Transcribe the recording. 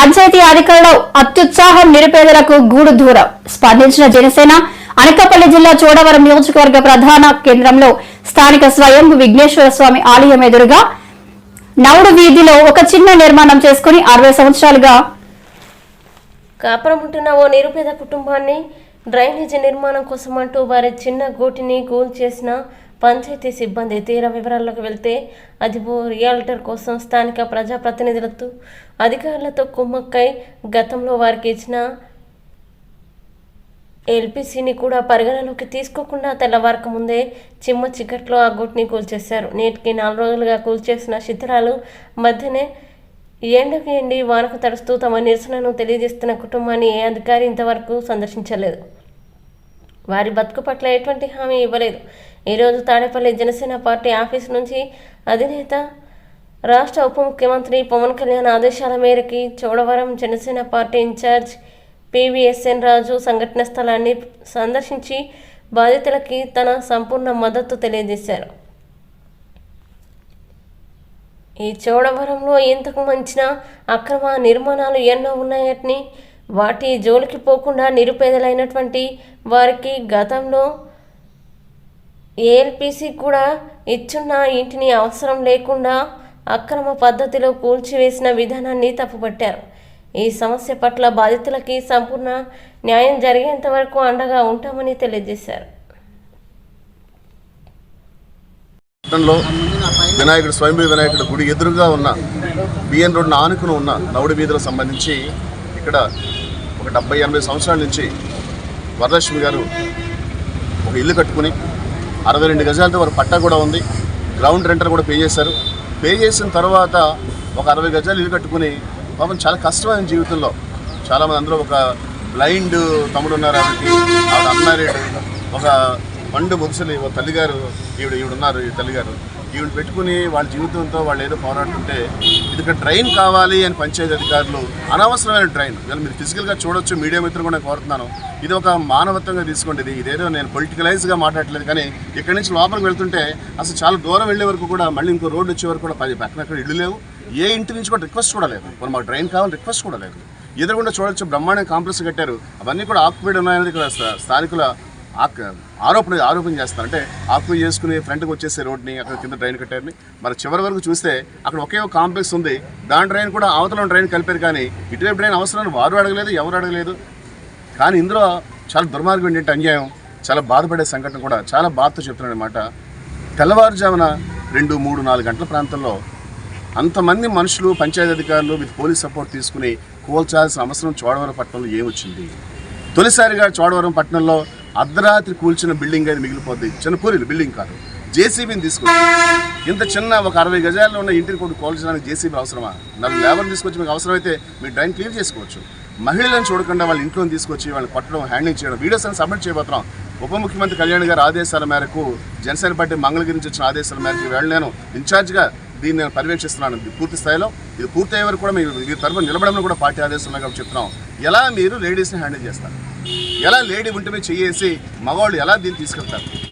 పంచాయతీ అధికారులు అత్యుత్సాహం నిరుపేదలకు గూడు దూరం. స్పందించిన జనసేన అనకాపల్లి జిల్లా చోడవరం నియోజకవర్గ ప్రధాన కేంద్రంలో స్థానిక స్వయం విఘ్నేశ్వర స్వామి ఆలయం ఎదురుగా నౌడు వీధిలో ఒక చిన్న నిర్మాణం చేసుకుని అరవై సంవత్సరాలుగా కాపురం ఉంటున్న ఓ నిరుపేద కుటుంబాన్ని డ్రైనేజీ నిర్మాణం కోసం అంటూ వారి చిన్న గూటిని గోల్ చేసిన పంచాయతీ సిబ్బంది తీర వివరాల్లోకి వెళ్తే అది ఓ రియాల్టర్ కోసం స్థానిక ప్రజాప్రతినిధులతో అధికారులతో కుమ్మక్కై గతంలో వారికి ఇచ్చిన ఎల్పిసిని కూడా పరిగణలోకి తీసుకోకుండా తెల్లవారక ముందే చిమ్మ చిక్కట్లో ఆ గుట్ని కూల్చేశారు. నేటికి నాలుగు రోజులుగా కూల్చేసిన శిథిరాలు మధ్యనే ఎండకు ఎండి వానకు తడుస్తూ తమ నిరసనను తెలియజేస్తున్న కుటుంబాన్ని ఏ అధికారి ఇంతవరకు సందర్శించలేదు. వారి బతుకు పట్ల ఎటువంటి హామీ ఇవ్వలేదు. ఈరోజు తాడేపల్లి జనసేన పార్టీ ఆఫీస్ నుంచి అధినేత రాష్ట్ర ఉప ముఖ్యమంత్రి పవన్ కళ్యాణ్ ఆదేశాల మేరకి Chodavaram Janasena party incharge PVSN Raju సంఘటన స్థలాన్ని సందర్శించి బాధితులకి తన సంపూర్ణ మద్దతు తెలియజేశారు. ఈ చోడవరంలో ఇంతకు మంచిన అక్రమ నిర్మాణాలు ఎన్నో ఉన్నాయని వాటి జోలికి పోకుండా నిరుపేదలైనటువంటి వారికి గతంలో ఏఎల్పిసి కూడా ఇచ్చున్న ఇంటిని అవసరం లేకుండా అక్రమ పద్ధతిలో కూల్చివేసిన విధానాన్ని తప్పుపట్టారు. ఈ సమస్య పట్ల బాధితులకి సంపూర్ణ న్యాయం జరిగేంత వరకు అండగా ఉంటామని తెలియజేశారు. వినాయకుడు స్వయంభూ వినాయకుడు గుడి ఎదురుగా ఉన్న బిఎన్ రోడ్డున ఆనుకుని ఉన్న నవుడి వీధులకు సంబంధించి ఇక్కడ ఒక డెబ్బై ఎనభై సంవత్సరాల నుంచి వరలక్ష్మి గారు ఒక ఇల్లు కట్టుకుని అరవై రెండు గజాలతో వారు పట్టా కూడా ఉంది. గ్రౌండ్ రెంటర్ కూడా పే చేశారు. పే చేసిన తర్వాత ఒక అరవై గజాలు ఇల్లు కట్టుకుని పాపం చాలా కష్టమైన జీవితంలో చాలామంది అందరూ ఒక బ్లైండ్ తమ్ముడు ఉన్నారు ఆవిడకి. ఆవిడ అన్నారేడు ఒక పండు ముదుసలి ఒక తల్లిగారు ఈవిడ ఈవిడ ఉన్నారు ఈ తల్లిగారు. ఈవిడ పెట్టుకుని వాళ్ళ జీవితంతో వాళ్ళు ఏదో పోరాడుతుంటే ఇది ఇక్కడ డ్రైన్ కావాలి అని పంచాయతీ అధికారులు అనవసరమైన డ్రైన్. ఇవాళ మీరు ఫిజికల్గా చూడొచ్చు మీడియా మిత్రులు కూడా కోరుతున్నాను. ఇది ఒక మానవత్వంగా తీసుకోండి. ఇది ఇదేదో నేను పొలిటికలైజ్గా మాట్లాడట్లేదు కానీ ఇక్కడి నుంచి లోపలికి వెళ్తుంటే అసలు చాలా దూరం వెళ్ళే వరకు కూడా మళ్ళీ ఇంకో రోడ్డు వచ్చే వరకు కూడా పది పక్కన అక్కడ ఇళ్ళు లేవు. ఏ ఇంటి నుంచి కూడా రిక్వెస్ట్ కూడా లేదు. మరి మాకు డ్రైన్ కావాలి రిక్వెస్ట్ కూడా లేదు. ఎదురుగుండా చూడొచ్చు బ్రహ్మాండ కాంప్లెక్స్ కట్టారు. అవన్నీ కూడా ఆక్యుపైడ్ ఉన్నాయనేది ఇక్కడ స్థానికుల ఆరోపణ ఆరోపణ చేస్తారు అంటే ఆకు చేసుకుని ఫ్రంట్కి వచ్చేసే రోడ్ని అక్కడ కింద డ్రైన్ కట్టారని. మరి చివరి వరకు చూస్తే అక్కడ ఒకే ఒక కాంప్లెక్స్ ఉంది. దాని డ్రైన్ కూడా అవతల డ్రైన్ కలిపారు కానీ ఇటువైపు డ్రైన్ అవసరం వారు అడగలేదు ఎవరు అడగలేదు. కానీ ఇందులో చాలా దుర్మార్గం ఏంటంటే అన్యాయం చాలా బాధపడే సంఘటన కూడా చాలా బాధతో చెప్తున్నాను అనమాట తెల్లవారుజామున రెండు మూడు నాలుగు గంటల ప్రాంతంలో అంతమంది మనుషులు పంచాయతీ అధికారులు విత్ పోలీస్ సపోర్ట్ తీసుకుని కూల్చాల్సిన అవసరం చోడవరం పట్టణంలో ఏమొచ్చింది? తొలిసారిగా చోడవరం పట్టణంలో అర్ధరాత్రి కూల్చిన బిల్డింగ్ అయితే మిగిలిపోద్ది. చిన్నపూరిలు బిల్డింగ్ కాదు. జేసీబీని తీసుకొచ్చి ఇంత చిన్న ఒక అరవై గజాల్లో ఉన్న ఇంటిని కూడా కోల్చడానికి జేసీబీ అవసరమా? నలుగురు లేబర్ తీసుకొచ్చి మీకు అవసరమైతే మీరు డ్రైన్ క్లియర్ చేసుకోవచ్చు. మహిళలను చూడకుండా వాళ్ళ ఇంట్లో తీసుకొచ్చి వాళ్ళని కొట్టడం హ్యాండింగ్ చేయడం. వీడియోస్ అని సబ్మిట్ చేయబోతున్నాం. ఉప ముఖ్యమంత్రి కళ్యాణ్ గారి ఆదేశాల మేరకు జనసేన పార్టీ మంగళగిరి నుంచి వచ్చిన ఆదేశాల మేరకు వెళ్ళి నేను ఇన్ఛార్జ్గా దీన్ని నేను పర్యవేక్షిస్తున్నాను. పూర్తి స్థాయిలో ఇది పూర్తి అయ్యే వరకు కూడా మీరు మీ తరఫున నిలబడమని కూడా పార్టీ ఆదేశాలు కాబట్టి చెప్తున్నాం. ఎలా మీరు లేడీస్ని హ్యాండిల్ చేస్తారు? ఎలా లేడీ ఉంటే చేసి మగవాళ్ళు ఎలా దీన్ని తీసుకెళ్తారు?